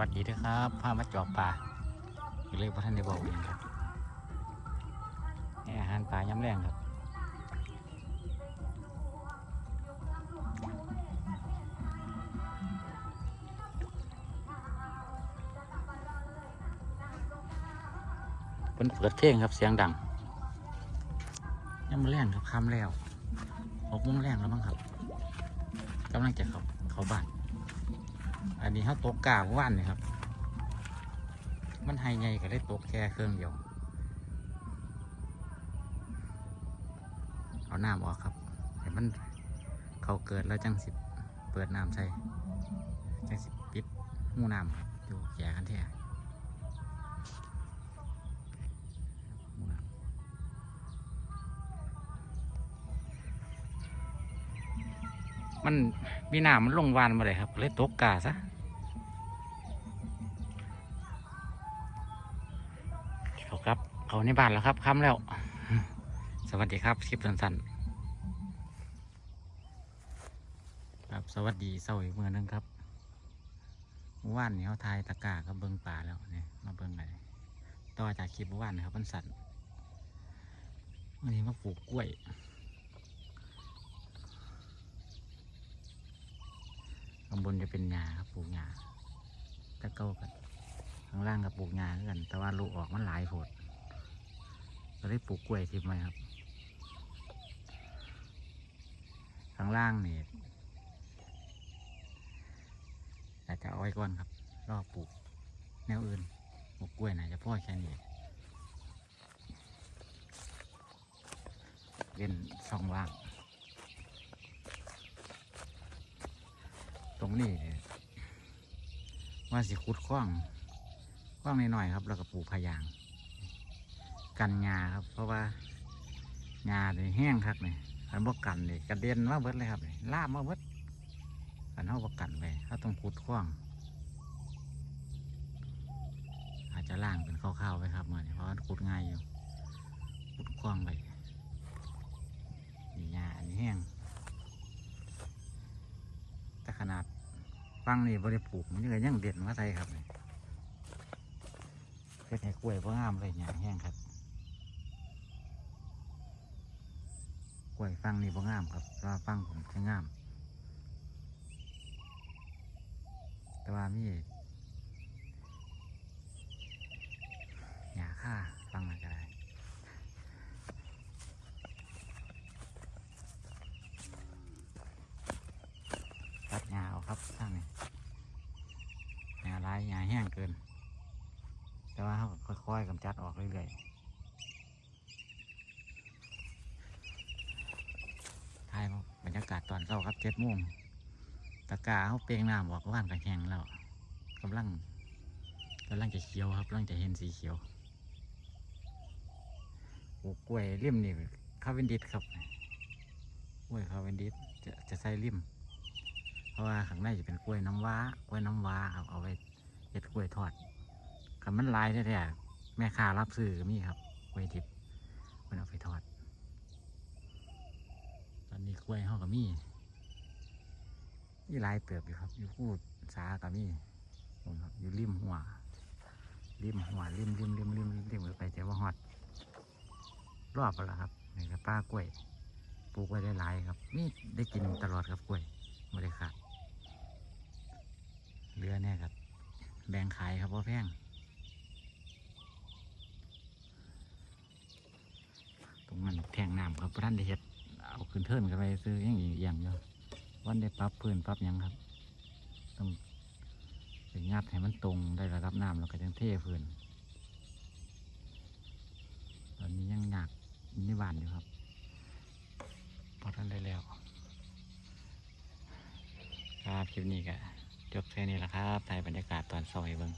สวัสดีด้วยครับพามาจอบปลาเรียกว่าท่านได้บอกเองครับให้อาหารปลาย้ำแรงครับเป็นเปิดเพลงครับเสียงดังย้ำแรงครับคำแล้วหกโมงแรงแล้วมั้งครับกำลังจะเขาเขาบ้าน อันนี้เขาตกกาว่านนี่ครับ มันไฮไงก็ได้ตกแค่เครื่องเดียว เอาน้ำออกครับเห็นมันเขาเกิดแล้วจังสิเปิดน้ำใส่จังสิปิดหูน้ำครับดูแก่กันแท้ มันมีน้ำมันลงวานมาเลยครับเลยตกกาซะเขาครับเขาในบ้านแล้วครับค่ำแล้ว สวัสดีครับคลิปสั้นๆครับสวัสดีเสาร์อีกเมื่อนึงครับเมื่านนี้เขาทายตะกาก็เบิ้งป่าแล้วเนี่ยมาเบิ้งไหนต่อจากคลิปเมื่านนะครับมันสั่นวันนี้มาปลูกกล้วยข้างบน จะเป็นหญ้าครับปลูกหญ้าตะเก้ากันข้างล่างกับปลูกหญ้ากัน แต่ว่าลูกออกมันหลายโผดก็ได้ปลูกกล้วยทิพย์ไว้ครับ ข้างล่างนี่อาจจะเอาไว้ก่อนครับรอปลูกแนวอื่นปลูกกล้วยน่าจะพ่อแค่นี้เป็นช่องว่าง ตรงนี้ว่าสิขุดคว้างกว้างหน่อยๆครับ แล้วก็ปลูกพะยาง กันหญ้าครับ เพราะว่าหญ้าเนี่ยแห้งคักเนี่ยคันบ่กันเลยกระเด็นมาเบิดเลยครับลาบมาเบิดกันเฮาบ่กันไปเขาต้องขุดคว้างอาจจะล่างเป็นข้าวๆไว้ครับเมื่อนี้เพราะขุดง่ายอยู่ขุดคว้างไปนี่หญ้าอันนี้แห้งแต่ขนาด ฟังนี่บริปลูกมันยังยังเด่นมาไทยครับเฮ็ดให้กล้วยบ่งามเลยหญ้าแห้งครับกล้วยฟังนี่บ่งามครับแต่ว่าฟังผมจะงาม แต่ว่ามีหญ้าค่าฟังอะไรก็ได้ ตัดหญ้าเอาครับทางนี้หญ้าลายหญ้าแห้งเกิน แต่ว่าเขาค่อยๆกำจัดออกเรื่อยๆถ่ายบรรยากาศตอนเช้าครับเจ็ดโมงตะกาเขาเปลียงน้ำออกว่านกันแห้งแล้วกำลังกำลังจะเขียวครับกำลังจะเห็นสีเขียวปลูกกล้วยริมนี่คาเวนดิสครับกล้วยคาเวนดิสจะจะใส่ริม ราะว่าข้างในจะเป็นกล้วยน้ำว้ากล้วยน้ำว้าครับเอาไว้เห็ดกล้วยทอดคันมันลายแท้ๆแม่ค้ารับซื้อก็มีครับกล้วยทิพย์มันเอาไปทอด ตอนนี้กล้วยเขาก็มีมีหลายเติบอยู่ครับ อยู่พูดสาก็มีผมครับอยู่ริมหัวริมหัวริมริมริมริมริมริมไปแต่ว่าฮอด รอบแล้วครับนี่ก็ป้ากล้วย ปลูกไว้ได้หลายครับ นี่ได้กินตลอดครับกล้วยไม่ได้ขาด เหลือแน่ครับ แบ่งขายครับว่าแพงตรงนั้นแทงน้ำครับท่านได้เฮ็ดเอาขึ้นเทินกันไปซื้ออย่างอีกอย่างเดียววันได้ปรับพื้นปรับยังครับ ต้องไปงัดให้มันตรงได้ระดับน้ำแล้วก็จังเทพื้นตอนนี้ยังหนักนิบานอยู่ครับพอท่านได้แล้วครับคลิปนี้ก็ จบแค่นี้แหละครับถ่ายบรรยากาศตอนซอยเบิ้ง